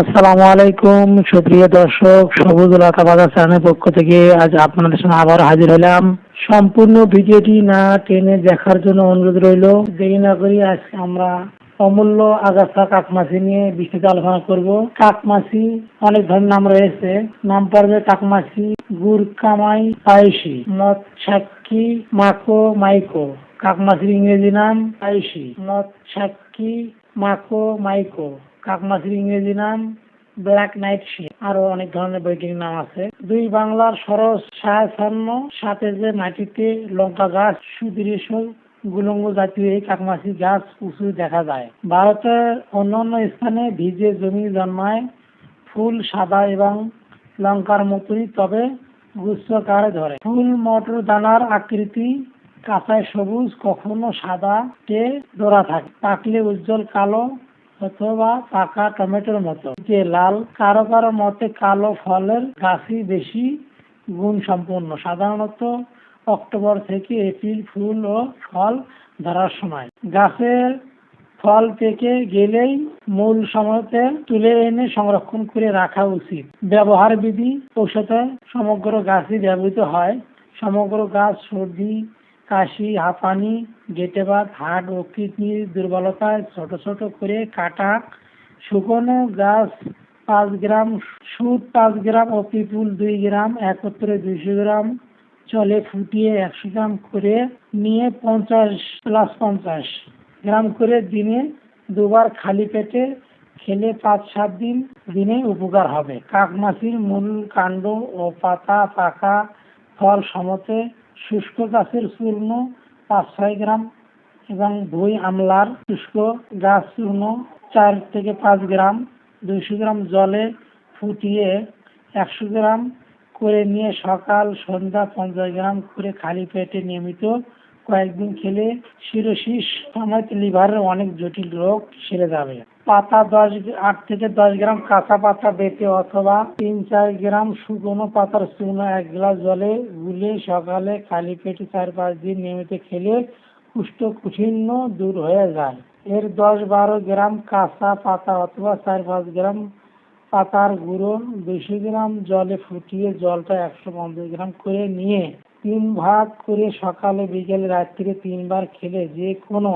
আসসালামু আলাইকুম, সুপ্রিয় দর্শক, সবুজ লতা বাজার চ্যানেলের পক্ষ থেকে আজ আপনাদের সঙ্গে আবার হাজির হলাম। সম্পূর্ণ ভিডিওটি না টেনে দেখার জন্য অনুরোধ রইল। দেরি না করি আজ আমরা অমূল্য আগাছা কাকমাছি নিয়ে বিস্তৃত আলোচনা করব। কাকমাছি অনেক ধরনের নাম রয়েছে। নাম পড়বে কাকমাছি গুরকামাই পায়সি, মদ, সাক্ষী মাকো মাইকো কাকমাছির ইংরেজি নাম পায়সি, মদ, সাক্ষী মাকো মাইকো। কাকমাছির ইংরেজি নাম ব্ল্যাক নাইট শিপ। আরও অনেক ধরনের বৈজ্ঞানিক নাম আছে। দুই বাংলার সরস ছায়াছন্ন সাথে যে মাটিতে লঙ্কা গাছ সুদৃশ্য গুলঙ্গ জাতীয় এই কাকমাছি গাছ উঁচু দেখা যায়। ভারতের অন্যান্য স্থানে ভিজে জমি জন্মায় ফুল সাদা এবং লঙ্কার মতোই, তবে গুচ্ছকারে ধরে। ফুল মটর দানার আকৃতি কাঁচায় সবুজ, কখনো সাদা তে ডোরা থাকে। পাকলে উজ্জ্বল কালো অথবা পাকা টমেটোর মতো। যে লাল, কারও কারও মতে কালো ফলের গাছই বেশি গুণ সম্পন্ন সাধারণত অক্টোবর থেকে এপ্রিল ফুল ও ফল ধরার সময়। গাছের ফল পেকে গেলেই মূল সময়তে তুলে এনে সংরক্ষণ করে রাখা উচিত। ব্যবহার বিধি ঔষধে সমগ্র গাছই ব্যবহৃত হয়। সমগ্র গাছ সর্দি কাশি, হাঁপানি গেটেবাত হার্ট ও কিডনির দুর্বলতায় ছোট ছোট করে কাটা, শুকনো গাছ পাঁচ গ্রাম, সুদ পাঁচ গ্রাম ও পিপুল দুই গ্রাম, একত্রে দুইশো গ্রাম জলে ফুটিয়ে একশো গ্রাম করে নিয়ে পঞ্চাশ প্লাস পঞ্চাশ গ্রাম করে দিনে দুবার খালি পেটে খেলে পাঁচ, সাত দিন দিনে উপকার হবে। কাকমাছির মূল কাণ্ড ও পাতা পাকা ফল সমতে শুষ্ক গাছের চূর্ণ, পাঁচ ছয় গ্রাম এবং ভুই আমলার শুষ্ক গাছ চূর্ণ, চার থেকে পাঁচ গ্রাম। দুইশো গ্রাম জলে ফুটিয়ে একশো গ্রাম করে নিয়ে সকাল, সন্ধ্যা পঞ্চাশ গ্রাম করে খালি পেটে নিয়মিত কয়েকদিন খেলে শিরোশিস সমেত লিভারের অনেক জটিল রোগ সেরে যাবে। পাতা দশ আট থেকে দশ গ্রাম কাঁচা পাতা বেটে অথবা তিন চার গ্রাম শুকনো পাতার চূর্ণ এক গ্লাস জলে গুলে সকালে খালি পেটে চার পাঁচ দিন নিয়মিত খেলে কুষ্ঠকুঠিন্য দূর হয়ে যায়। এর দশ বারো গ্রাম কাঁচা পাতা অথবা চার পাঁচ গ্রাম পাতার গুঁড়ো দুশো গ্রাম জলে ফুটিয়ে জলটা একশো পঞ্চাশ গ্রাম করে নিয়ে তিন ভাগ করে সকালে, বিকেলে রাত্রিরে তিনবার খেলে যে কোনো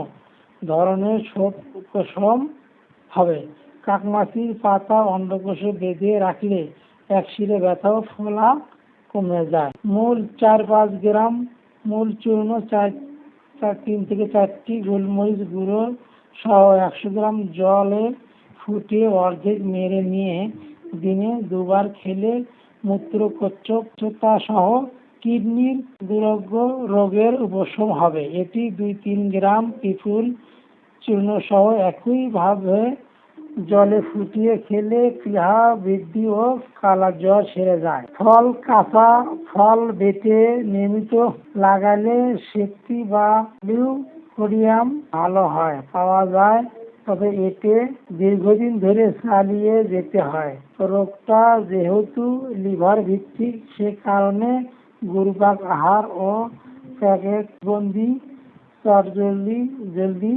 ধরনের শোক, উপশম হবে। কাকমাছির পাতা অন্ডকোষে বেঁধে রাখলে এক শিরে ব্যথা ফোলা কমে যায়। মূল চার পাঁচ গ্রাম মূল চূর্ণ চার চার তিন থেকে চারটি গোলমরিচ গুঁড়ো সহ একশো গ্রাম জলে ফুটিয়ে অর্ধেক মেরে নিয়ে দিনে দুবার খেলে মূত্রকোচ্চতা সহ কিডনির দুরোগ্য রোগের উপশম হবে। এটি দুই তিন গ্রাম পিপুল চূর্ণ সহ একইভাবে জলে ফুটিয়ে খেলে প্লীহা বৃদ্ধি ও কালা জ্বর সেরে যায়। ফল কাঁচা ফল বেটে নিয়মিত লাগালে সেক্তি বা লিউকোরিয়াম ভালো হয়, পাওয়া যায়, তবে এতে দীর্ঘদিন ধরে চালিয়ে যেতে হয়। রোগটা যেহেতু লিভার ভিত্তিক সে কারণে গুরুপাক আহার ও প্যাকেট বন্দি চটজলদি জলদি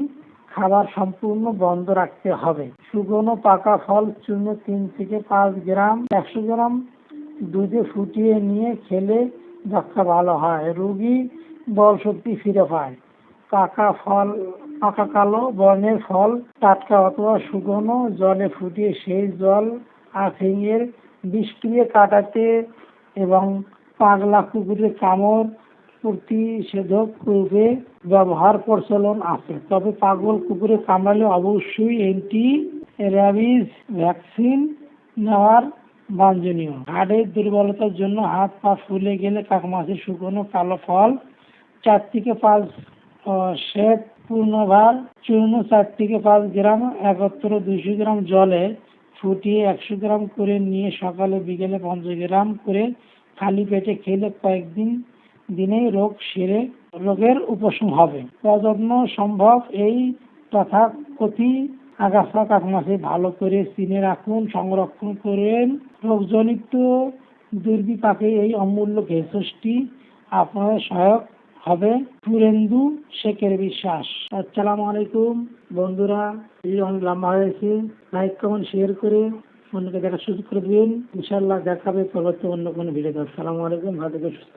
খাবার সম্পূর্ণ বন্ধ রাখতে হবে। শুকনো পাকা ফল চূর্ণ তিন থেকে পাঁচ গ্রাম, একশো গ্রাম দুধে ফুটিয়ে নিয়ে খেলে যক্ষা ভালো হয়। রোগী বল শক্তি ফিরে পায়। পাকা ফল, পাকা কালো বর্ণের ফল, টাটকা অথবা শুকনো জলে ফুটিয়ে সেই জল আফিংয়ের বিষক্রিয়া কাটাতে এবং পাগলা কুকুরের কামড় প্রতিষেধক রূপে ব্যবহার প্রচলন আছে। তবে পাগল কুকুরে কামড়ালে অবশ্যই অ্যান্টি র্যাবিস ভ্যাকসিন নেওয়ার বাঞ্ছনীয়। হাড়ের দুর্বলতার জন্য হাত, পা ফুলে গেলে কাকমাছির শুকনো কালো ফল, চার থেকে পাঁচ শ্বেত পূর্ণভার, চূর্ণ চার থেকে পাঁচ গ্রাম, একত্র দুইশো গ্রাম জলে ফুটিয়ে একশো গ্রাম করে নিয়ে সকালে বিকেলে পঞ্চাশ গ্রাম করে খালি পেটে খেলে কয়েকদিন দিনেই রোগ সেরে রোগের উপশম হবে। প্রযত্ন সম্ভব। এই তথাকথিত আগাছা কাকমাছি ভালো করে চিনে রাখুন সংরক্ষণ করেন। রোগজনিত দুর্বিপাকে এই অমূল্য ভেষজটি আপনাদের সহায়ক হবে। সুরেন্দু শেখের বিশ্বাস। আসসালামু আলাইকুম। বন্ধুরা এই অনেক লম্বা হয়েছে। লাইক কমেন্ট শেয়ার করে অন্যকে দেখার সুযোগ করে দিবেন ইনশাল্লাহ দেখাবে পরবর্তী অন্য কোনো ভিডিওতে আসসালামু আলাইকুম। ভালো থেকো, সুস্থ